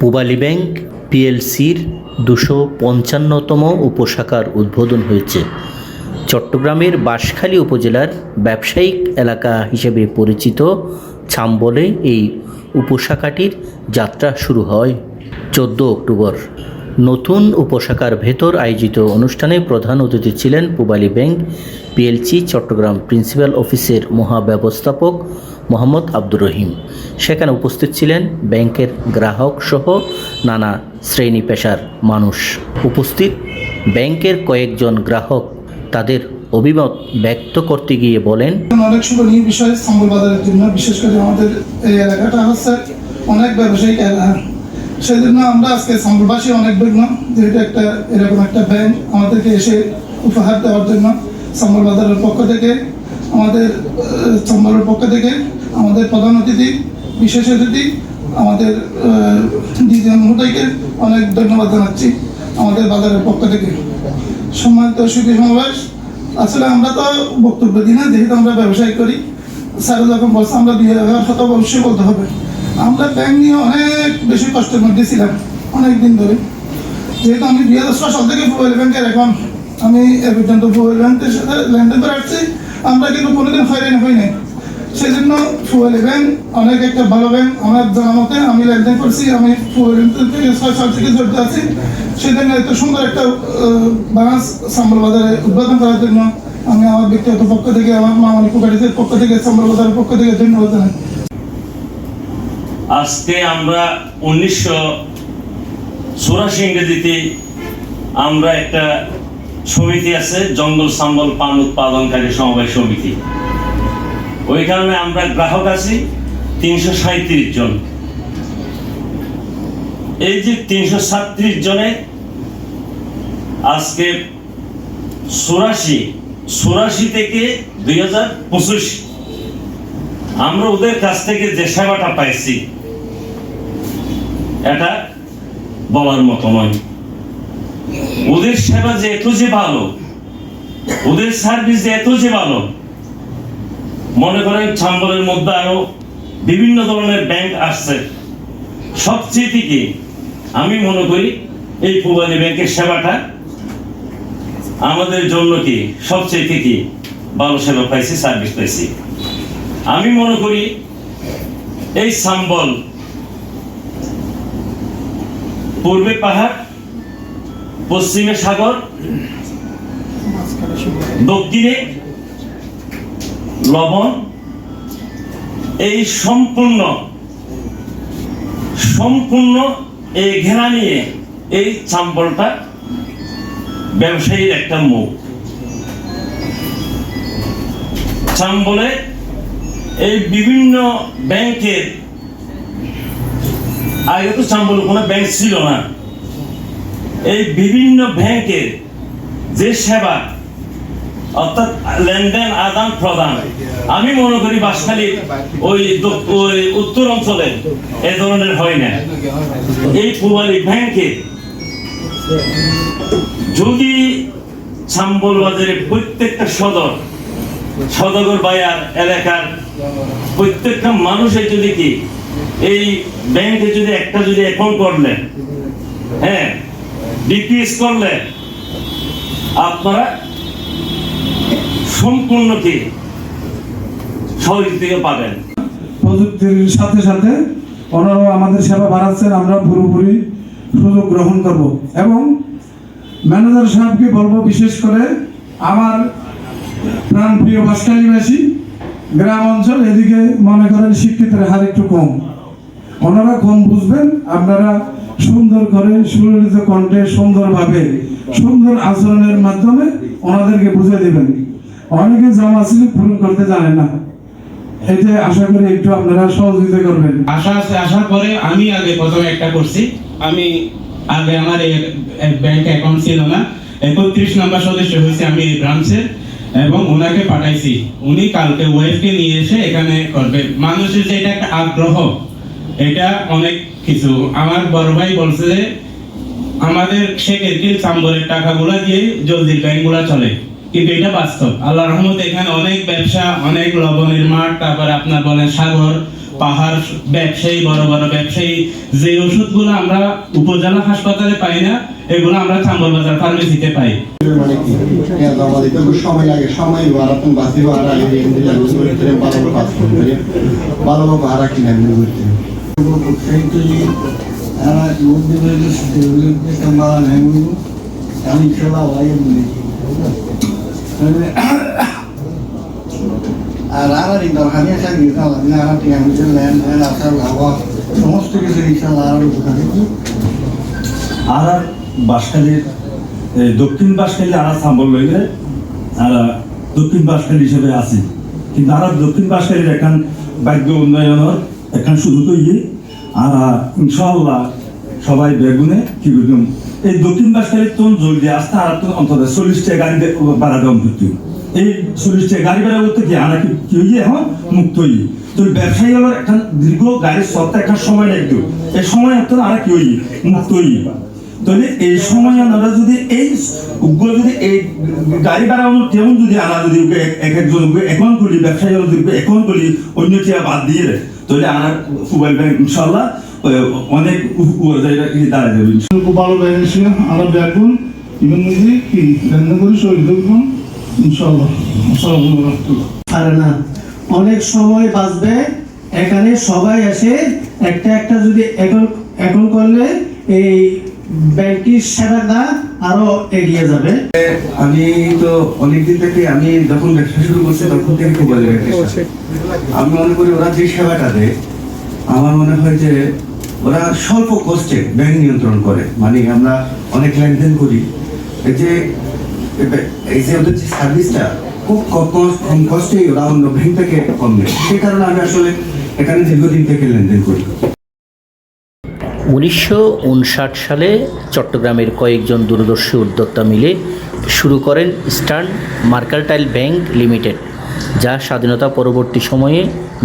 Pubali bank পিএলসির দুশো পঞ্চান্নতম উপশাখার উদ্বোধন হয়েছে। চট্টগ্রামের বাঁশখালী উপজেলার ব্যবসায়িক এলাকা হিসেবে পরিচিত ছাম্বলে এই উপশাখাটির যাত্রা শুরু হয় চোদ্দ অক্টোবর। নতুন উপশাখার ভেতর আয়োজিত অনুষ্ঠানে প্রধান অতিথি ছিলেন Pubali bank PLC Chattogram principal অফিসের মহাব্যবস্থাপক মোহাম্মদ আব্দুর রহিম। সেখানে উপস্থিত ছিলেন ব্যাংকের গ্রাহক সহ নানা শ্রেণি পেশার মানুষ। উপস্থিত ব্যাংকের কয়েকজন গ্রাহক তাদের অভিমত ব্যক্ত করতে গিয়ে বলেন, অনেক শুভনীয় বিষয় সম্বল বাজারের জন্য, বিশেষ করে আমাদের এই এলাকাটা হচ্ছে অনেক ব্যবসায়িক এলাকা। সেই জন্য আমরা আজকে সম্বলবাসী অনেক বিঘ্ন, যেহেতু একটা এরকম একটা ব্যাংক আমাদেরকে এসে উপহার দেওয়ার জন্য সম্বল বাজারের পক্ষ থেকে, আমাদের সম্বলের পক্ষ থেকে আমাদের প্রধান অতিথি, বিশেষ অতিথি, আমাদের দুজন মুহূর্তকে অনেক ধন্যবাদ জানাচ্ছি আমাদের বাজারের পক্ষ থেকে। সম্মানিত সুখী সমাবেশ, আসলে আমরা তো বক্তব্য দিই না, যেহেতু আমরা ব্যবসায় করি। স্যার যখন বলছে, আমরা দুই হাজার কথা অবশ্যই বলতে হবে। আমরা ব্যাংক নিয়ে অনেক বেশি কষ্টের মধ্যে ছিলাম, অনেক দিন ধরে। যেহেতু আমি দুই হাজার ছয় সাল থেকে মোবাইল ব্যাংকের এখন, আমি এ পর্যন্ত মোবাইল ব্যাংকের সাথে লেনদেন করে আসছি, আমরা কিন্তু কোনোদিন হয়রান হই নাই। সেই জন্য ফুয়েল ব্যাংক অনেক একটা ভালো ব্যাংক। আমার জানা মতে আমি লেনদেন করছি, আমি ফুয়েল থেকে ছয় সাল থেকে জড়িত আছি। সেই এত সুন্দর একটা বাংলাদেশ সম্বল বাজারে উদ্বোধন করার জন্য আমি আমার ব্যক্তিগত পক্ষ থেকে, আমার মামনি কুকারিদের পক্ষ থেকে, সম্বল বাজারের পক্ষ থেকে ধন্যবাদ জানাই। আজকে আমরা উনিশশো চুরাশি ইংরেজিতে আমরা একটা সমিতি আছে, জঙ্গল সাম্বল পান উৎপাদনকারী সমবায় সমিতি। ওই কারণে আমরা গ্রাহক আছি তিনশো সাঁত্রিশ জন। এই যে তিনশো সাতত্রিশ জনে আজকে চুরাশি চুরাশি থেকে দুই হাজার পঁচিশ। আমরা ওদের কাছ থেকে যে সেবাটা পাইছি, এটা বলার মতো নয়। ওদের সেবা যে এত যে ভালো, ওদের সার্ভিস যে এত যে ভালো মনে করেন চাম্বলের মধ্যে আরও বিভিন্ন ধরনের ব্যাংক আসছে। সবচেয়ে থেকে আমি মনে করি এই পূবালী ব্যাংকের সেবাটা আমাদের জন্য কি? সবচেয়ে থেকে ভালো সেবা পাইছি সার্ভিস পাইছি। আমি মনে করি এই সাম্বল পূর্বে পাহাড়, পশ্চিমে সাগর, দক্ষিণে লবণ, এই সম্পূর্ণ সম্পূর্ণ এই ঘেরা নিয়ে এই সাম্বলটা ব্যবসায়ীর একটা মুখ। চাম্বলে এই বিভিন্ন ব্যাংকের, আগে তো চাম্বল কোনো ব্যাংক ছিল না। এই বিভিন্ন ব্যাংকের যে সেবা অর্থাৎ লেনদেন আদান প্রদান। আমি মনে করি বাসখালী ওই ওই উত্তর অঞ্চলে এ ধরনের হয় না। এই পূবালী ব্যাংকে যদি চাম্বল বাজারের প্রত্যেকটা সদর, সদাগর বাজার এলাকার প্রত্যেকটা মানুষের যদি কি এই ব্যাংকে যদি একটা যদি অ্যাকাউন্ট করলে হ্যাঁ ডিপিএস করলে, আপনারা সম্পূর্ণ কি? সহযোগিতা পাবেন। প্রযুক্তির সাথে সাথে ওনারাও আমাদের সেবা বাড়াচ্ছেন, আমরা পুরোপুরি সুযোগ গ্রহণ করব। এবং ম্যানেজার সাহেবকে বলব বিশেষ করে আমার প্রাণপ্রিয় বাসকালীবাসী গ্রাম অঞ্চল, এদিকে মনে করেন শিক্ষিতের হার একটু কম। ওনারা কম বুঝবেন, আপনারা সুন্দর করে সুললিত কণ্ঠে সুন্দরভাবে সুন্দর আচরণের মাধ্যমে ওনাদেরকে বুঝে দেবেন। অনেকে জামা স্লিপ পূরণ করতে জানে না। এটা আশা করি একটু আপনারা সহযোগিতা করবেন। আশা আছে আসার পরে আমি আগে প্রথমে একটা করছি। আমি আগে আমার ব্যাংক অ্যাকাউন্ট ছিল না, একত্রিশ নম্বর সদস্য হয়েছে আমি এই ব্রাঞ্চের এবং ওনাকে পাঠাইছি। উনি কালকে ওয়াইফকে নিয়ে এসে এখানে করবে। মানুষের যে এটা একটা আগ্রহ, এটা অনেক কিছু। আমার বড় ভাই বলছে যে, আমাদের শেখের কিল চাম্বরের টাকাগুলো দিয়ে জলদি ব্যাংকগুলো চলে। কিন্তু এটা বাস্তব। আল্লাহ রহমতে এখানে অনেক ব্যবসা অনেক লবণের মাঠ তারপরে আপনার বলেন সাগর পাহাড় ব্যবসায়ী বড় বড় ব্যবসায়ী যে ওষুধগুলো আমরা উপজেলা হাসপাতালে পাই না এগুলো আমরা চাম্বল বাজার ফার্মেসিতে পাই। মানে কি? ya জমা দিতে খুব সময় লাগে সময় বাড়াতেন বাসি ভাড়া আগে এমনি করতে কাজ করতে ভালো ভাড়া কিনে এমনি করতে আমি খেলা ভাই আর আর এই দরকারি আছে গিয়ে আমি আর টিয়া মিটে লেন লেন আসার লাগা সমস্ত কিছু ইনশাআল্লাহ আর দোকানে আর বাসখালীর এই দক্ষিণ বাসখালী আর সাম্বল লইলে আর দক্ষিণ বাসখালী হিসেবে আছে। কিন্তু আর দক্ষিণ বাসখালীর এখন বাক্য উন্নয়নের এখন শুরু তো ইয়ে আর ইনশাআল্লাহ সবাই বেগুনে কি এই দক্ষিণ বাসখালীর তো জলদি আসতে আর তো অন্তত চল্লিশটা গাড়ি বাড়া দেওয়া কিন্তু এই চল্লিশটা গাড়ি বেড়া বলতে কি আমরা কি কি হইয়ে এখন মুক্ত হইয়ে তো ব্যবসায়ী হলো একটা দীর্ঘ গাড়ির সত্তা একটা সময় লাগবে। এই সময় একটা আর কি হইয়ে মুক্ত হইয়ে তাহলে এই সময় আমরা যদি এই উগ্র যদি এই গাড়ি বাড়ানোর তেমন যদি আনা যদি এক- এক একজন অ্যাকাউন্ট করি ব্যবসায়ী যদি অ্যাকাউন্ট করি অন্য বাদ দিয়ে দেয়, তাহলে আমার মোবাইল ব্যাংক ইনশাল্লাহ। অনেক দাঁড়ায় যাবে। খুব ভালো বেড়েছে আমরা দেখুন যদি কি করি শহীদ দেখুন ইনশাল্লাহ পারে না অনেক সময় বাঁচবে এখানে সবাই আসে একটা একটা যদি এখন এখন করলে এই ব্যাংকের সেবাটা আরও এগিয়ে যাবে। আমি তো অনেকদিন থেকে আমি যখন ব্যবসা শুরু করছি তখন থেকে খুব ভালো আমি মনে করি ওরা যে সেবাটা দেয় আমার মনে হয় যে ওরা স্বল্প কষ্টে ব্যাংক নিয়ন্ত্রণ করে। মানে আমরা অনেক লেনদেন করি। এই যে এই যে ওদের যে সার্ভিসটা খুব কম কষ্টেই ওরা অন্য ব্যাংক থেকে কম নেয়। সেই কারণে আমি আসলে এখানে দীর্ঘদিন থেকে লেনদেন করি। উনিশশো উনষাট সালে চট্টগ্রামের কয়েকজন দূরদর্শী উদ্যোক্তা মিলে শুরু করেন ইস্টার্ন মার্কালটাইল ব্যাংক লিমিটেড, যা স্বাধীনতা পরবর্তী সময়ে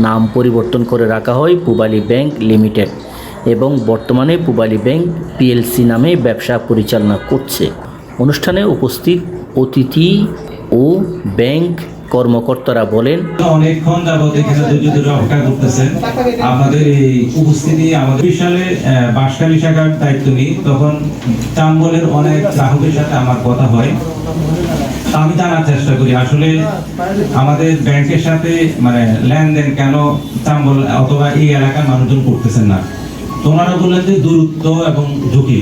নাম পরিবর্তন করে রাখা হয় পূবালী ব্যাংক লিমিটেড। এবং বর্তমানে পূবালী ব্যাংক পিএলসি নামে ব্যবসা পরিচালনা করছে। অনুষ্ঠানে উপস্থিত অতিথি ও ব্যাংক কর্মকর্তারা বলেন, অনেকক্ষণ যাবত এখানে ধৈর্য ধরে অপেক্ষা করতেছেন। আপনাদের এই উপস্থিতি আমাদের সালে বাঁশখালী শাখার দায়িত্ব নিই তখন চাম্বলের অনেক গ্রাহকের সাথে আমার কথা হয়। আমি জানার চেষ্টা করি, আসলে আমাদের ব্যাংকের সাথে মানে লেনদেন কেন চাম্বল অথবা এই এলাকার মানুষজন করতেছেন না? তো ওনারা বললেন যে দূরত্ব এবং ঝুঁকি।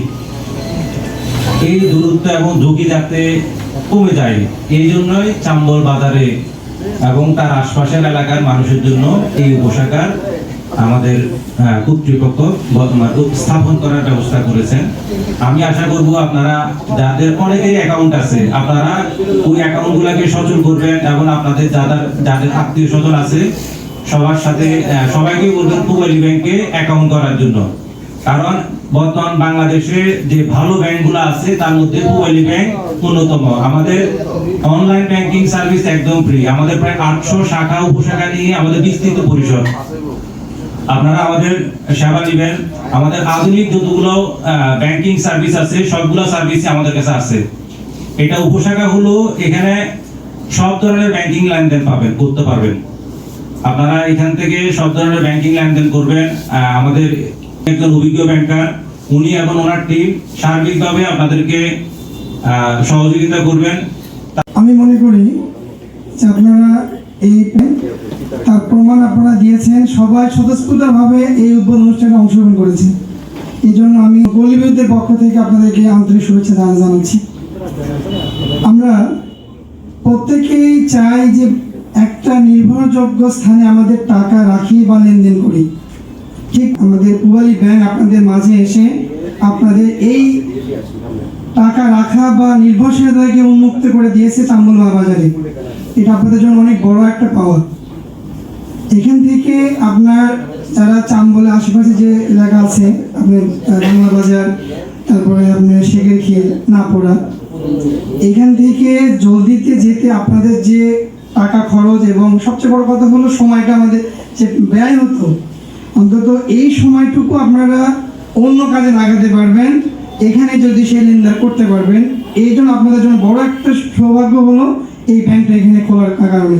এই দূরত্ব এবং ঝুঁকি যাতে কমে যায়, এই জন্যই চাম্বল বাজারে এবং তার আশপাশের এলাকার মানুষের জন্য এই উপশাখার আমাদের কর্তৃপক্ষ বর্তমান স্থাপন করার ব্যবস্থা করেছেন। আমি আশা করব আপনারা, যাদের অনেকেরই অ্যাকাউন্ট আছে, আপনারা ওই অ্যাকাউন্ট গুলাকে সচল করবেন এবং আপনাদের যাদের যাদের আত্মীয় স্বজন আছে সবার সাথে সবাইকে বলবেন পুবালি ব্যাংকে অ্যাকাউন্ট করার জন্য। কারণ বর্তমান বাংলাদেশে যে ভালো ব্যাংকগুলো আছে, তার মধ্যে পুবালি ব্যাংক অন্যতম। আমাদের অনলাইন ব্যাংকিং সার্ভিস একদম ফ্রি আমাদের প্রায় আটশো শাখা উপশাখা নিয়ে আমাদের বিস্তৃত পরিসর। আপনারা আমাদের সেবা নেবেন। আমাদের আধুনিক যতগুলো ব্যাংকিং সার্ভিস আছে, সবগুলো সার্ভিসই আমাদের কাছে আছে। এটা উপশাখা হলো এখানে সব ধরনের ব্যাংকিং লেনদেন পাবেন, করতে পারবেন। আপনারা এখান থেকে সব ধরনের ব্যাংকিং লেনদেন করবেন। আমাদের একজন অভিজ্ঞ ব্যাংকার উনি এবং ওনার টিম সার্বিকভাবে আপনাদেরকে সহযোগিতা করবেন। আমি মনে করি যে আপনারা এই তার প্রমাণ আপনারা দিয়েছেন, সবাই স্বতঃস্ফূর্তভাবে এই উদ্বোধন অনুষ্ঠানে অংশগ্রহণ করেছেন এই জন্য আমি বলিউডের পক্ষ থেকে আপনাদেরকে আন্তরিক শুভেচ্ছা জানা- জানাচ্ছি। আমরা প্রত্যেকেই চাই যে একটা নির্ভরযোগ্য স্থানে আমাদের টাকা রাখি বা লেনদেন করি। ঠিক আমাদের পুবালি ব্যাংক আপনাদের মাঝে এসে আপনাদের এই টাকা রাখা বা নির্ভরশীলতাকে উন্মুক্ত করে দিয়েছে চাম্বলবা বাজারে এটা আপনাদের জন্য অনেক বড় একটা পাওয়া। এখান থেকে আপনার যারা চাম্বলে আশেপাশে যে এলাকা আছে, আপনার বাংলা বাজার, তারপরে আপনার শেখের খেল, নাপোড়া, এখান থেকে জলদিতে যেতে আপনাদের যে টাকা খরচ এবং সবচেয়ে বড় কথা হলো সময়টা আমাদের যে ব্যয় হতো, অন্তত এই সময়টুকু আপনারা অন্য কাজে লাগাতে পারবেন, এখানে যদি সেই লেনদেন করতে পারবেন, এই জন্য আপনাদের জন্য বড় একটা সৌভাগ্য হলো এই ব্যাংকটা এখানে খোলার কারণে।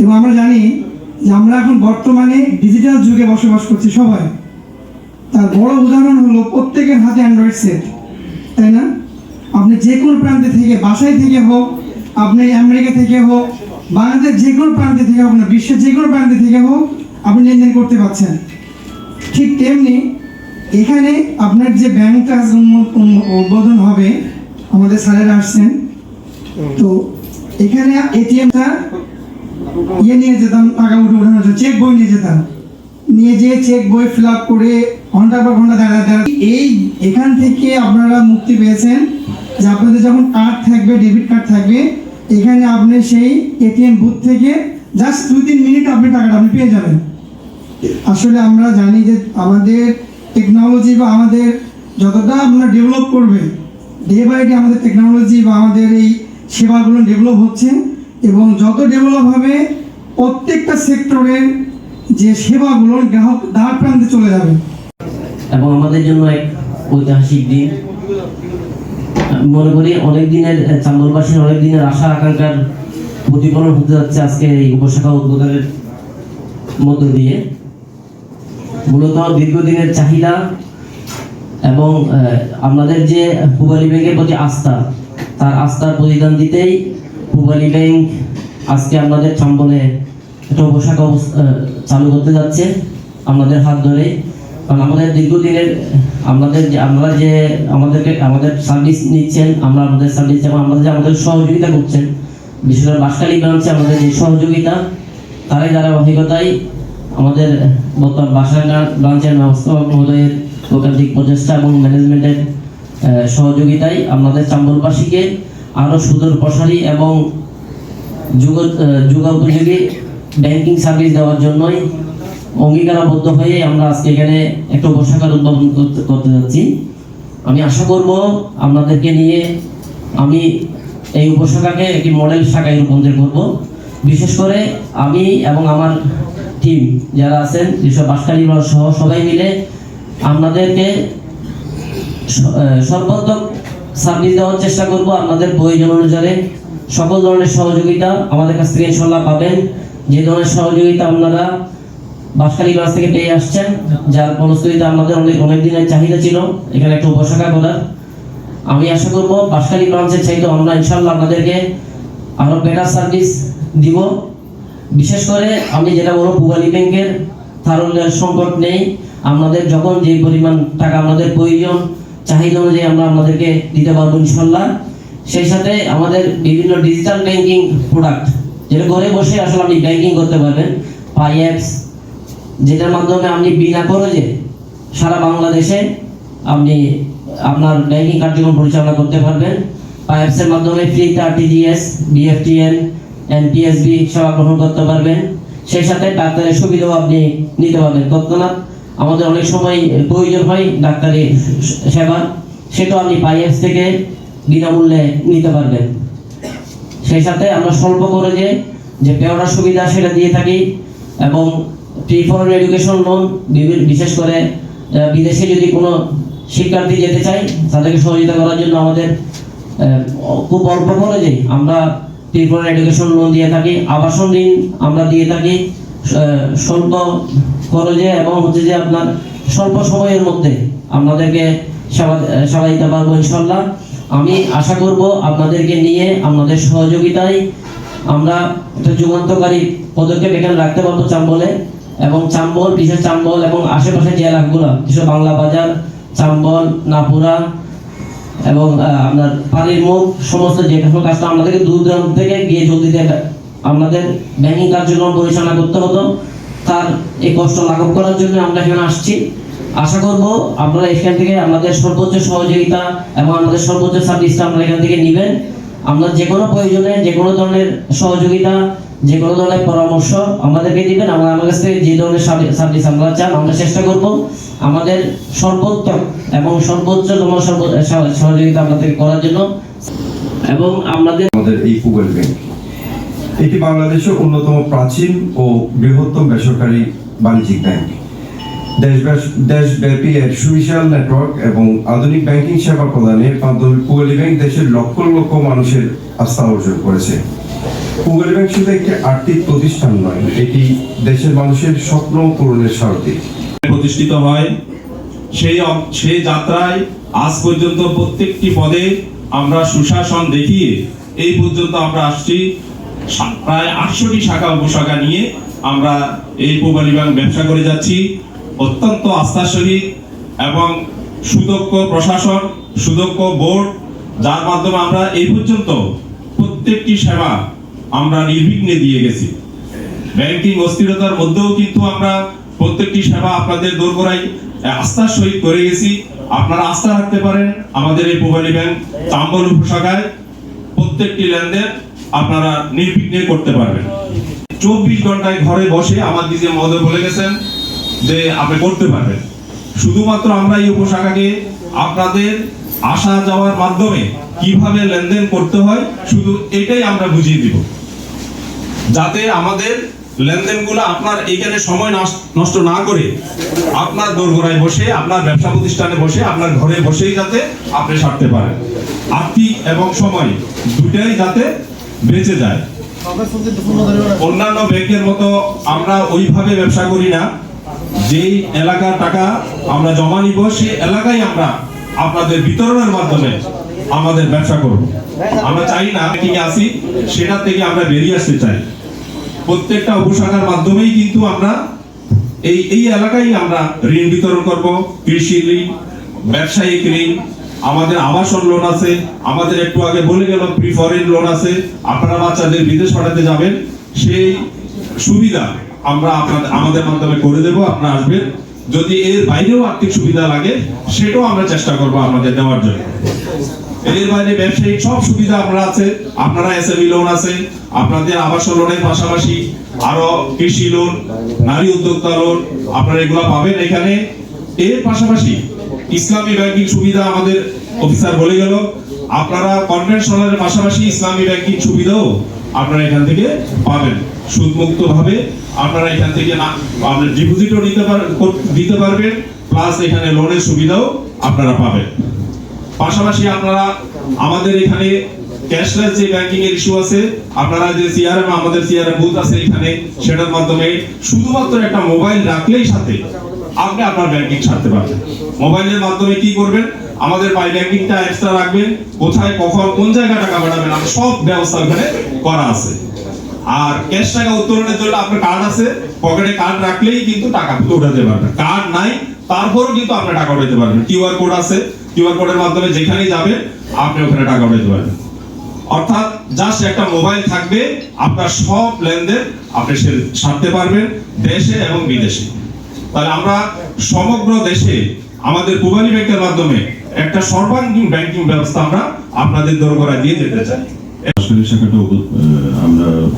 এবং আমরা জানি যে আমরা এখন বর্তমানে ডিজিটাল যুগে বসবাস করছি সবাই। তার বড় উদাহরণ হলো প্রত্যেকের হাতে অ্যান্ড্রয়েড সেট তাই না? আপনি যে কোনো প্রান্তে থেকে, বাসায় থেকে হোক, আপনি আমেরিকা থেকে হোক বাংলাদেশ যে কোনো প্রান্তে থেকে হোক না, বিশ্বের যে কোনো প্রান্তে থেকে হোক আপনি লেনদেন করতে পারছেন। ঠিক তেমনি এখানে আপনার যে ব্যাংক উন্ম- উদ্বোধন হবে, আমাদের স্যারেরা আসছেন। তো এখানে এটিএমটা ইয়ে নিয়ে যেতাম, টাকা উঠে উঠানোর চেক বই নিয়ে যেতাম। নিয়ে যেয়ে চেক বই ফিল আপ করে ঘণ্টা পর ঘণ্টা দাঁড়ায় দাঁড়ায়। এই এখান থেকে আপনারা মুক্তি পেয়েছেন যে আপনাদের যখন কার্ড থাকবে ডেবিট কার্ড থাকবে এখানে আপনি সেই এটিএম বুথ থেকে জাস্ট দুই তিন মিনিট আপনি টাকাটা আপনি পেয়ে যাবেন। আসলে আমরা জানি যে আমাদের টেকনোলজি বা আমাদের যতটা আমরা ডেভেলপ করবে ডে বাই ডে আমাদের টেকনোলজি বা আমাদের এই সেবাগুলো ডেভেলপ হচ্ছে এবং যত ডেভেলপ হবে প্রত্যেকটা সেক্টরের যে সেবাগুলো গ্রাহক দ্বার প্রান্তে চলে যাবে। এবং আমাদের জন্য এক ঐতিহাসিক দিন। মনে করি অনেক দিনের আহ, অনেক দিনের আশা আকাঙ্ক্ষার প্রতিফলন হতে যাচ্ছে আজকে এই উপশাখা উদ্বোধনের মধ্য দিয়ে। মূলত দীর্ঘদিনের চাহিদা এবং আপনাদের যে পূবালী ব্যাংকের প্রতি আস্থা তার আস্থার প্রতিদান দিতেই পূবালী ব্যাংক আজকে আপনাদের চাম্বলে একটা উপশাখা চালু করতে যাচ্ছে। আপনাদের হাত ধরে কারণ আমাদের দীর্ঘদিনের, আমাদের যে, আমরা যে আমাদেরকে, আমাদের সার্ভিস নিচ্ছেন, আমরা আমাদের সার্ভিস এবং আমাদের যে আমাদের সহযোগিতা করছেন, বিশেষ করে বাসকালী ব্রাঞ্চে আমাদের যে সহযোগিতা, তারই ধারাবাহিকতায় আমাদের বর্তমান বাসায় ব্রাঞ্চের ব্যবস্থাপক মহোদয়ের লোকান্তিক প্রচেষ্টা এবং ম্যানেজমেন্টের সহযোগিতায় আমাদের চাম্বলবাসীকে আরও সুদূর প্রসারী এবং যুগ যুগোপযোগী ব্যাংকিং সার্ভিস দেওয়ার জন্যই অঙ্গীকারাবদ্ধ হয়ে আমরা আজকে এখানে একটা উপশাখার উদ্বোধন করতে যাচ্ছি। আমি আশা করব আপনাদেরকে নিয়ে আমি এই উপশাখাকে একটি মডেল শাখায় রূপান্তর করব। বিশেষ করে আমি এবং আমার টিম যারা আছেন যেসব বাসকালী সহ সবাই মিলে আপনাদেরকে স- আহ, সর্বোত্তম সার্ভিস দেওয়ার চেষ্টা করব। আপনাদের প্রয়োজন অনুসারে সকল ধরনের সহযোগিতা আমাদের কাছ থেকে ইনশাল্লাহ পাবেন। যে ধরনের সহযোগিতা আপনারা বাসকালী ব্রাঞ্চ থেকে পেয়ে আসছেন, যার ফলশ্রুতিতে আমাদের অনেক অনেক চাহিদা ছিল, এখানে একটা উপশাখা করার আমি আশা করব বাসকালী ব্রাঞ্চের চাইতে আমরা ইনশাল্লাহ আপনাদেরকে আরও বেটার সার্ভিস দিব। বিশেষ করে আমি যেটা বলব, পুবালী ব্যাংকের তারল্যের সংকট নেই। আপনাদের যখন যে পরিমাণ টাকা আমাদের প্রয়োজন, চাহিদা অনুযায়ী আমরা আপনাদেরকে দিতে পারব ইনশাল্লাহ সেই সাথে আমাদের বিভিন্ন ডিজিটাল ব্যাংকিং প্রোডাক্ট যেটা ঘরে বসে আসলে আপনি ব্যাংকিং করতে পারবেন। পাই অ্যাপস যেটার মাধ্যমে আপনি বিনা খরচে সারা বাংলাদেশে আপনি আপনার ব্যাংকিং কার্যক্রম পরিচালনা করতে পারবেন। পাইপসের মাধ্যমে ফ্রিতে আরটিজিএস বিএফটিএন এনপিএসবি সেবা গ্রহণ করতে পারবেন। সেই সাথে ডাক্তারের সুবিধাও আপনি নিতে পারবেন। তৎক্ষণাৎ আমাদের অনেক সময় প্রয়োজন হয় ডাক্তারি সেবা, সেটাও আপনি পাইপস থেকে বিনামূল্যে নিতে পারবেন। সেই সাথে আমরা স্বল্প করে যে যে সুবিধা সেটা দিয়ে থাকি এবং ফরেন এডুকেশন লোন বিশেষ করে বিদেশে যদি কোনো শিক্ষার্থী যেতে চায়, তাদেরকে সহযোগিতা করার জন্য আমাদের খুব অল্প খরচে আমরা প্রি এডুকেশন লোন দিয়ে থাকি। আবাসন ঋণ আমরা দিয়ে থাকি স্বল্প খরচে এবং হচ্ছে যে আপনার স্বল্প সময়ের মধ্যে আপনাদেরকে সেবা দিতে পারব ইনশাল্লাহ আমি আশা করব আপনাদেরকে নিয়ে, আপনাদের সহযোগিতায় আমরা একটা যুগান্তকারী পদক্ষেপ এখানে রাখতে পারব চাম্বলে। এবং চাম্বল বিশেষ চাম্বল এবং আশেপাশে যে এলাকাগুলো বিশেষ বাংলা বাজার, চাম্বল, নাপুরা এবং আপনার পানির মুখ, সমস্ত যে কোনো কাজটা আমাদেরকে দূর দূরান্ত থেকে গিয়ে জলদিতে আপনাদের ব্যাংকিং কার্যক্রম পরিচালনা করতে হতো। তার এই কষ্ট লাঘব করার জন্য আমরা এখানে আসছি। আশা করব আপনারা এখান থেকে আমাদের সর্বোচ্চ সহযোগিতা এবং আমাদের সর্বোচ্চ সার্ভিসটা আপনারা এখান থেকে নেবেন। আমরা যে কোনো প্রয়োজনে যে কোনো ধরনের সহযোগিতা যে কোনো ধরনের পরামর্শ আমাদেরকে দিবেন। আমরা আমার কাছ থেকে যে ধরনের সার্ভিস আমরা চান, আমরা চেষ্টা করব আমাদের সর্বোত্তম এবং সর্বোচ্চতম সর্ব- সহ- সহযোগিতা আপনাদেরকে করার জন্য। এবং আপনাদের আমাদের এই পুগল ব্যাংক। এটি বাংলাদেশের অন্যতম প্রাচীন ও বৃহত্তম বেসরকারি বাণিজ্যিক ব্যাংক। দেশব্যাপী এর সুবিশাল নেটওয়ার্ক এবং আধুনিক ব্যাংকিং সেবা প্রদানের মাধ্যমে পুগলি ব্যাংক দেশের লক্ষ লক্ষ মানুষের আস্থা অর্জন করেছে। পূবালী ব্যাংক শুধু একটি আর্থিক প্রতিষ্ঠান নয়, এটি দেশের মানুষের স্বপ্ন পূরণের প্রতিষ্ঠিত হয়। সেই সেই যাত্রায় আজ পর্যন্ত প্রত্যেকটি পদে আমরা সুশাসন দেখিয়ে এই পর্যন্ত আমরা আসছি। প্রায় আটশোটি শাখা উপশাখা নিয়ে আমরা এই পূবালী ব্যাংক ব্যবসা করে যাচ্ছি। অত্যন্ত আস্থার সহিত এবং সুদক্ষ প্রশাসন, সুদক্ষ বোর্ড, যার মাধ্যমে আমরা এই পর্যন্ত প্রত্যেকটি সেবা আমরা নির্বিঘ্নে দিয়ে গেছি। ব্যাংকিং অস্থিরতার মধ্যেও কিন্তু আমরা প্রত্যেকটি সেবা আপনাদের দোরগোড়ায় আস্থার সহিত করে গেছি। আপনারা আস্থা রাখতে পারেন আমাদের এই মোবাইল ব্যাংক তাম্বল উপশাখায় প্রত্যেকটি লেনদেন আপনারা নির্বিঘ্নে করতে পারবেন। চব্বিশ ঘন্টায় ঘরে বসে আমার দিদি মহোদয় বলে গেছেন যে আপনি করতে পারবেন। শুধুমাত্র আমরা এই উপশাখাকে আপনাদের আসা যাওয়ার মাধ্যমে কীভাবে লেনদেন করতে হয়, শুধু এটাই আমরা বুঝিয়ে দিব। যাতে আমাদের লেনদেনগুলো আপনার এখানে সময় নষ্ট- না করে আপনার দোরগোড়ায় বসে, আপনার ব্যবসা প্রতিষ্ঠানে বসে, আপনার ঘরে বসেই যাতে আপনি সারতে পারেন। আর্থিক এবং সময় দুটাই যাতে বেঁচে যায়। অন্যান্য ব্যাংকের মতো আমরা ওইভাবে ব্যবসা করি না। যেই এলাকার টাকা আমরা জমা নিব, সেই এলাকায় আমরা আপনাদের বিতরণের মাধ্যমে আমাদের ব্যবসা করব। আমরা চাই না ঠিক আসি, সেটা থেকে আমরা বেরিয়ে আসতে চাই। প্রত্যেকটা উপশাখার মাধ্যমেই কিন্তু আমরা এই এই এলাকায় আমরা ঋণ বিতরণ করব, কৃষি ঋণ, ব্যবসায়িক ঋণ, আমাদের আবাসন লোন আছে, আমাদের একটু আগে বলে গেল প্রি ফরেন লোন আছে, আপনারা বাচ্চাদের বিদেশ পাঠাতে যাবেন, সেই সুবিধা আমরা আপনাদের, আমাদের মাধ্যমে করে দেব, আপনারা আসবেন। যদি এর বাইরেও আর্থিক সুবিধা লাগে, সেটাও আমরা চেষ্টা করব আপনাদের দেওয়ার জন্য। এর বাইরে ব্যবসায়িক সব সুবিধা আপনারা আছে। আপনারা এসএমই লোন আছে, আপনাদের আবাস লোনের পাশাপাশি আরও কৃষি লোন নারী উদ্যোক্তা লোন আপনারা এগুলো পাবেন এখানে। এর পাশাপাশি ইসলামী ব্যাংকিং সুবিধা আমাদের অফিসার বলে গেল, আপনারা কনভেনশনালের পাশাপাশি ইসলামী ব্যাংকিং সুবিধাও আপনারা এখান থেকে পাবেন। সুদমুক্ত ভাবে আপনারা এখান থেকে আপনার ডিপোজিটও নিতে দিতে পারবেন প্লাস এখানে লোনের সুবিধাও আপনারা পাবেন। পাশাপাশি আপনারা আমাদের এখানে ক্যাশলেস যে ব্যাংকিং এর ইস্যু আছে, আপনারা যে সিআরএম আমাদের সিআরএম বুথ আছে এখানে, সেটার মাধ্যমে শুধুমাত্র একটা মোবাইল রাখলেই সাথে আপনি আপনার ব্যাংকিং সারতে পারবেন। মোবাইলের মাধ্যমে কি করবেন? আমাদের মাই ব্যাংকিংটা এক্সট্রা রাখবেন, কোথায়, কখন, কোন জায়গায় টাকা পাঠাবেন সব ব্যবস্থা ওখানে করা আছে। আর ক্যাশ টাকা উত্তোলনের জন্য আপনার কার্ড আছে পকেটে কার্ড রাখলেই কিন্তু টাকা উঠাতে পারবেন। কার্ড নাই, তারপরও কিন্তু আপনি টাকা উঠাতে পারবেন। কিউআর কোড আছে কিউআর কোডের মাধ্যমে যেখানেই যাবেন, আপনি ওখানে টাকা উঠাতে পারবেন। অর্থাৎ জাস্ট একটা মোবাইল থাকবে, আপনার সব লেনদেন আপনি সে- সারতে পারবেন দেশে এবং বিদেশে। তাহলে আমরা সমগ্র দেশে আমাদের পূবালী ব্যাংকের মাধ্যমে একটা সর্বাঙ্গীন ব্যাংকিং ব্যবস্থা আমরা আপনাদের দরবারে দিয়ে যেতে চাই। শাখাটা আমরা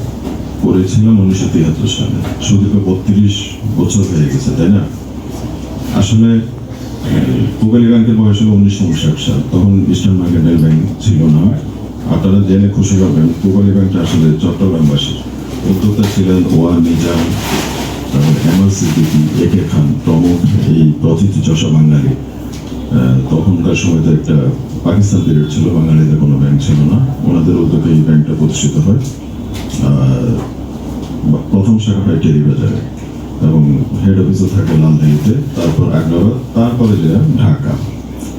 করেছিলাম উনিশশো তিয়াত্তর সালে। সুদীর্ঘ বত্রিশ বছর হয়ে গেছে, তাই না? আসলে পুগালি ব্যাংকের বয়স হলো উনিশশো উনষাট সাল। তখন ইস্টার্ন মার্কেন্টাইল ব্যাংক ছিল না। আপনারা জেনে খুশি হবেন। পুগালি ব্যাংকটা আসলে চট্টগ্রামবাসীর উদ্যোক্তা ছিলেন ওয়া নিজাম, তারপর এমএল সিদ্দিকি একে খান প্রমুখ এই প্রথিত চষা বাঙালি। তখনকার সময় তো একটা পাকিস্তান পিরিয়ড ছিল। বাঙালিদের কোনো ব্যাংক ছিল না। ওনাদের উদ্যোগে এই ব্যাংকটা প্রতিষ্ঠিত হয়। প্রথম শাখা হয় টেরিবাজারে এবং হেড অফিসও থাকে লালদিঘিতে তারপর আগ্রাবাদ তারপরে যে ঢাকা।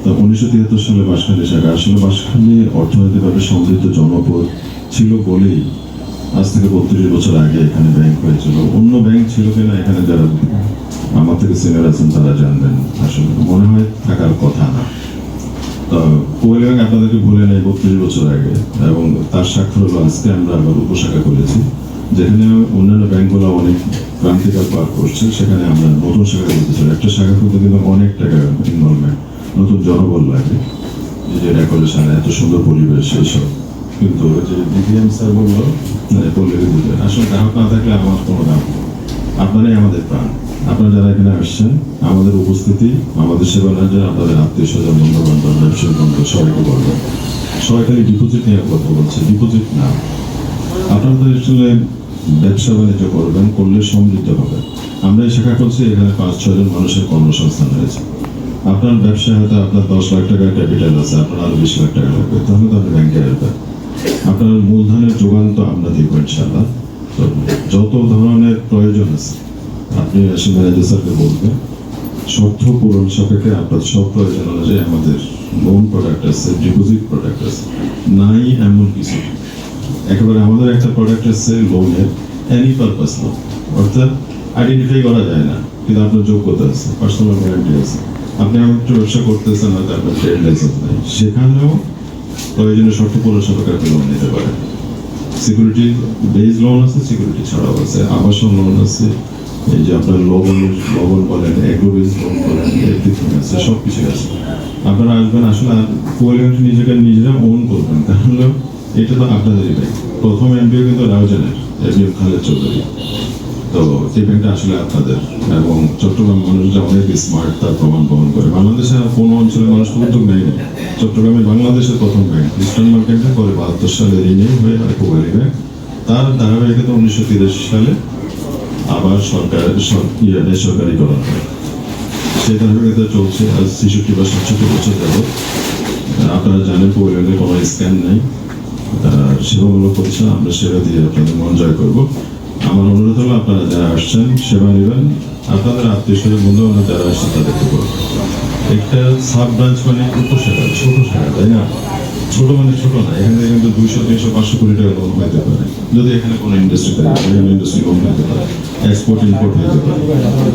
তো উনিশশো তিয়াত্তর সালে বাঁশখালী শাখা আসলে বাঁশখালী অর্থনৈতিকভাবে সমৃদ্ধ জনপদ ছিল বলেই আজ থেকে বত্রিশ বছর আগে এখানে ব্যাংক হয়েছিল। অন্য ব্যাংক ছিল কিনা এখানে যারা আমার থেকে সিনিয়র আছেন তারা জানবেন। আসলে মনে হয় থাকার কথা না। তো কোয়েল ব্যাংক আপনাদেরকে ভুলে নেই বত্রিশ বছর আগে। এবং তার স্বাক্ষর আজকে আমরা আবার উপশাখা করেছি, যেখানে অন্যান্য ব্যাংকগুলো অনেক ক্রান্তিকাল পার করছে সেখানে আমরা নতুন শাখা করতে চাই। একটা শাখা করতে কিন্তু অনেক টাকা ইনভলভমেন্ট নতুন জনবল লাগে। যে ডেকোরেশন এত সুন্দর পরিবেশ এইসব কিন্তু যে ডিপিএম স্যার বলল মানে পল্লীকে দিতে আসলে গ্রাহক না থাকলে আমার কোনো দাম আপনারাই আমাদের প্রাণ। আপনারা যারা এখানে আসছেন, আমাদের উপস্থিতি, আমাদের সেবা নেওয়ার জন্য আপনাদের আত্মীয় স্বজন বন্ধু বান্ধব ব্যবসায়ী বন্ধু, সবাইকে বলবেন সবাই খালি ডিপোজিট নিয়ে কথা বলছে ডিপোজিট না। আপনাদের আসলে ব্যবসা বাণিজ্য করবেন, করলে সমৃদ্ধ হবে। আমরা এই শাখা করছি এখানে পাঁচ ছজন মানুষের কর্মসংস্থান হয়েছে আপনার ব্যবসায় হয়তো আপনার দশ লাখ টাকা ক্যাপিটাল আছে, আপনার আরও বিশ লাখ টাকা লাগবে, তাহলে তো আপনি ব্যাংকে আসবেন। আপনার মূলধনের যোগান তো আমরা দিব ইনশাল্লাহ তো যত ধরনের প্রয়োজন আছে, আপনি এসে ম্যানেজার স্যারকে বলবেন, শর্ত পূরণ সাপেক্ষে আপনার সব প্রয়োজন অনুযায়ী আমাদের লোন প্রোডাক্ট আছে ডিপোজিট প্রোডাক্ট আছে। নাই এমন কিছু। একেবারে আমাদের একটা প্রোডাক্ট আছে লোনের এনি পারপাস লোন অর্থাৎ আইডেন্টিফাই করা যায় না, কিন্তু আপনার যোগ্যতা আছে পার্সোনাল গ্যারান্টি আছে। আপনি আমার একটু ব্যবসা করতেছেন, হয়তো আপনার ট্রেড লাইসেন্স নাই। সেখানেও প্রয়োজনীয় শর্ত পূরণ সাপেক্ষে আপনি লোন নিতে পারেন সিকিউরিটি বেজ লোন আছে সিকিউরিটি ছাড়াও আছে, আবাসন লোন আছে, এই যে আপনার লবণ লবণ বলেন এগ্রো বেজ লোন বলেন এভরিথিং আছে সব কিছু আছে। আপনারা আসবেন, আসলে কোয়ালিটি নিজেকে নিজেরা ওন করবেন, তাহলে এটা তো আপনাদেরই ব্যাংক প্রথম এমপিও কিন্তু রাউজানের এমপিও খালেদ চৌধুরী। তো এই ব্যাংকটা আসলে আপনাদের। এবং চট্টগ্রাম মানুষরা অনেক স্মার্ট তার প্রমাণ বহন করে। বাংলাদেশের আর কোনো অঞ্চলের মানুষ উদ্যোগ নেয়নি। চট্টগ্রামে বাংলাদেশের প্রথম ব্যাংক ইস্টার্ন মার্কেটে পরে বাহাত্তর সালে রিনিউ হয়ে কোবালি ব্যাংক তার ধারাবাহিকতা উনিশশো তিরাশি সালে আবার সরকার সর- ইয়ে, বেসরকারিকরণ হয়। সেই ধারাবাহিকতা চলছে আজ ছেষট্টি বা সাতষট্টি বছর যাবত আপনারা জানেন কোবালি কোনো স্ক্যান নেই। সেবামূলক প্রতিষ্ঠান আমরা সেবা দিয়ে আপনাদের মন জয় করব। আমার অনুরোধ হলো আপনারা যারা আসছেন, সেবা নেবেন। আপনাদের আত্মীয় স্বজন বন্ধু বান্ধব যারা আসছেন তাদেরকে করবেন একটা সাব ব্রাঞ্চ মানে উপশাখা ছোট শাখা তাই না? ছোট মানে ছোট না, এখান কিন্তু দুইশো, তিনশো, পাঁচশো কোটি টাকা লোন হইতে পারে। যদি এখানে কোনো ইন্ডাস্ট্রি থাকে এখানে ইন্ডাস্ট্রি লোন হইতে পারে এক্সপোর্ট ইম্পোর্ট হইতে পারে।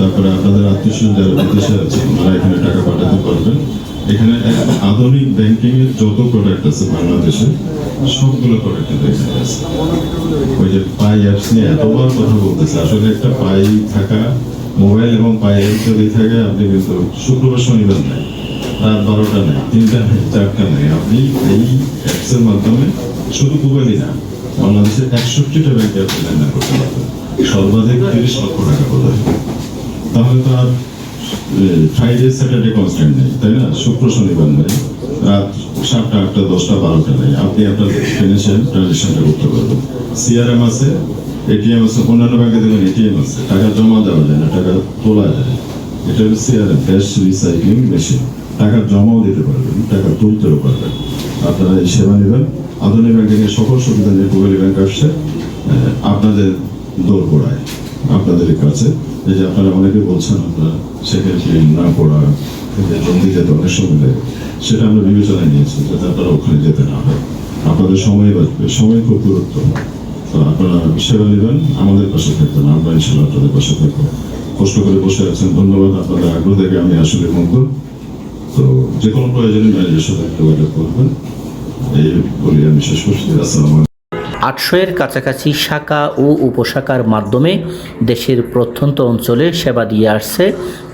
তারপরে আপনাদের আত্মীয় স্বজন যারা বিদেশে আছেন তারা এখানে টাকা পাঠাতে পারবেন। এখানে আধুনিক ব্যাংকিং এর যত প্রোডাক্ট আছে বাংলাদেশে, সবগুলো প্রোডাক্ট এখানে আছে। ওই যে পাই অ্যাপস নিয়ে এতবার কথা বলতেছে, আসলে একটা পাই থাকা মোবাইল এবং পাই অ্যাপ যদি থাকে, আপনি কিন্তু শুক্রবার, শনিবার নাই, রাত বারোটা নেই, তিনটা নেই, চারটা নেই। আপনি এই অ্যাপসের মাধ্যমে শুধু মোবাইলই না, বাংলাদেশের একষট্টিটা ব্যাংকে আপনি লেনদেন করতে পারবেন। সর্বাধিক তিরিশ লক্ষ টাকা বোধ তাহলে তো আর ফ্রাইডে স্যাটারডে কনস্ট্যান্ট নেই, তাই না? শুক্র, শনিবার নেই। রাত সাতটা, আটটা, দশটা, বারোটা নেই। আপনি আপনার ফিনান্সিয়াল ট্রানজেকশনটা করতে পারবেন। সিআরএম আছে এটিএম আছে, অন্যান্য ব্যাংকে দেখবেন এটিএম আছে। টাকা জমা দেওয়া যায় না, টাকা তোলা যায় এটা হচ্ছে সিআরএম ক্যাশ রিসাইক্লিং মেশিন টাকা জমাও দিতে পারবেন, টাকা তুলতেও পারবেন। আপনারা এই সেবা নেবেন। আধুনিক ব্যাংকিং এর সকল সুবিধা নিয়ে কোভালি ব্যাংক আসছে। আপনাদের দৌড় পড়ায়। আপনাদের কাছে। এই যে আপনারা অনেকে বলছেন আপনারা সেক্ষেত্রে না পড়া জলদি যেতে অনেক সময় লাগে। সেটা আমরা বিবেচনায় নিয়েছি যাতে আপনারা ওখানে যেতে না হয়। আপনাদের সময় বাঁচবে সময় খুব গুরুত্ব। তো আপনারা সেবা নেবেন, আমাদের পাশে থাকবেন, আমরা ইনশাল্লাহ আপনাদের পাশে থাকব। কষ্ট করে বসে আছেন, ধন্যবাদ। আপনাদের আগ্রহ থেকে আমি আসলে মুগ্ধ। তো যে কোনো প্রয়োজনে ম্যানেজার সাথে যোগাযোগ করবেন। এই বলি আমি শেষ করছি। আসসালামু আলাইকুম আটশোয়ের কাছাকাছি শাখা ও উপশাখার মাধ্যমে দেশের প্রত্যন্ত অঞ্চলে সেবা দিয়ে আসছে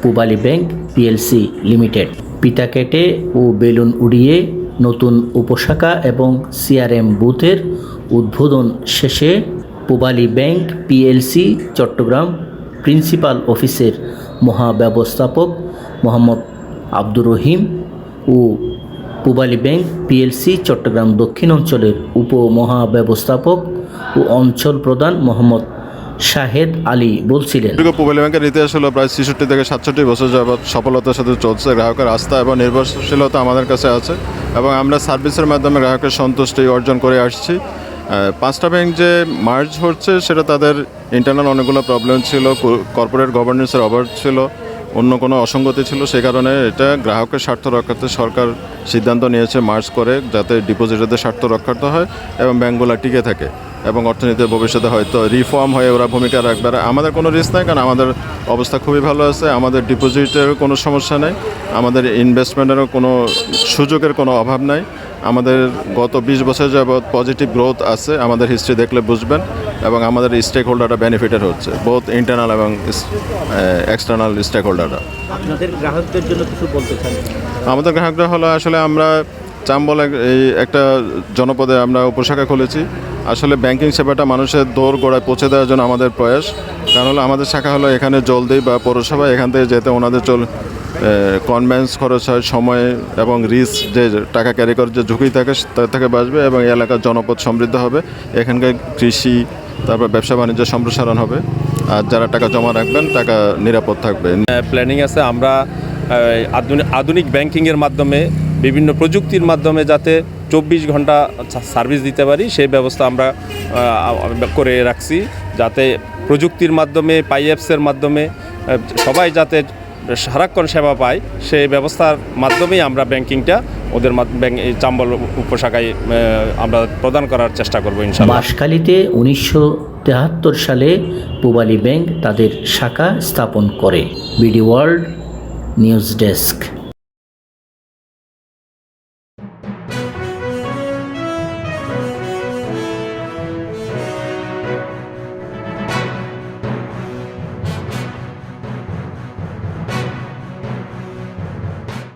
পূবালী ব্যাংক পিএলসি লিমিটেড। পিতা কেটে ও বেলুন উড়িয়ে নতুন উপশাখা এবং সিআরএম বুথের উদ্বোধন শেষে Pubali bank PLC Chattogram principal অফিসের মহাব্যবস্থাপক মোহাম্মদ আব্দুর রহিম ও পূবালী ব্যাংক পিএলসি চট্টগ্রাম দক্ষিণ অঞ্চলের উপমহাব্যবস্থাপক ও অঞ্চল প্রধান মোহাম্মদ শাহেদ আলী বলছিলেন। পূবালী ব্যাংকের ইতিহাস হলো প্রায় ছেষট্টি থেকে সাতষট্টি বছর যাবৎ সফলতার সাথে চলছে। গ্রাহকের আস্থা এবং নির্ভরশীলতা আমাদের কাছে আছে এবং আমরা সার্ভিসের মাধ্যমে গ্রাহকের সন্তুষ্টি অর্জন করে আসছি। পাঁচটা ব্যাংক যে মার্জ হচ্ছে সেটা তাদের ইন্টারনাল অনেকগুলো প্রবলেম ছিল কর্পোরেট গভর্নেন্সের অভাব ছিল। অন্য কোনো অসঙ্গতি ছিল সেই কারণে এটা গ্রাহকের স্বার্থ রক্ষার্থে সরকার সিদ্ধান্ত নিয়েছে, মার্চ করে যাতে ডিপোজিটারদের স্বার্থ রক্ষার্থ হয় এবং ব্যাঙ্কগুলো টিকে থাকে এবং অর্থনীতির ভবিষ্যতে হয়তো রিফর্ম হয়ে ওরা ভূমিকা রাখবে। আর আমাদের কোনো রিস্ক নাই, কারণ আমাদের অবস্থা খুবই ভালো আছে, আমাদের ডিপোজিটেরও কোনো সমস্যা নেই, আমাদের ইনভেস্টমেন্টেরও কোনো সুযোগের কোনো অভাব নাই। আমাদের গত বিশ বছর যাবৎ পজিটিভ গ্রোথ আছে আমাদের হিস্ট্রি দেখলে বুঝবেন এবং আমাদের স্টেক হোল্ডাররা বেনিফিটেড হচ্ছে বোথ ইন্টারনাল এবং এক্সটার্নাল স্টেক হোল্ডাররা আপনাদের গ্রাহকদের জন্য কিছু বলতে চান? আমাদের গ্রাহকরা হলো আসলে আমরা চাম্বল এই একটা জনপদে আমরা উপশাখা খুলেছি। আসলে ব্যাংকিং সেবাটা মানুষের দৌড় গোড়ায় পৌঁছে দেওয়ার জন্য আমাদের প্রয়াস। কারণ হলো আমাদের শাখা হলো এখানে জলদি বা পৌরসভা এখান থেকে যেতে ওনাদের চল কনভেন্স খরচ হয় সময় এবং রিস্ক যে টাকা ক্যারি করার যে ঝুঁকি থাকে তার থেকে বাঁচবে এবং এলাকার জনপদ সমৃদ্ধ হবে। এখানকার কৃষি, তারপর ব্যবসা বাণিজ্য সম্প্রসারণ হবে। আর যারা টাকা জমা রাখবেন, টাকা নিরাপদ থাকবে। প্ল্যানিং আছে আমরা আধুনিক আধুনিক ব্যাংকিংয়ের মাধ্যমে, বিভিন্ন প্রযুক্তির মাধ্যমে যাতে চব্বিশ ঘণ্টা সার্ভিস দিতে পারি, সেই ব্যবস্থা আমরা করে রাখছি। যাতে প্রযুক্তির মাধ্যমে পাইএপসের মাধ্যমে সবাই যাতে সারাক্ষণ সেবা পায়, সেই ব্যবস্থার মাধ্যমেই আমরা ব্যাংকিংটা ওদের চাম্বল উপশাখায় আমরা প্রদান করার চেষ্টা করব ইনশাল্লাহ। বাঁশখালীতে উনিশশো তেহাত্তর সালে পূবালী ব্যাংক তাদের শাখা স্থাপন করে। BD world news desk.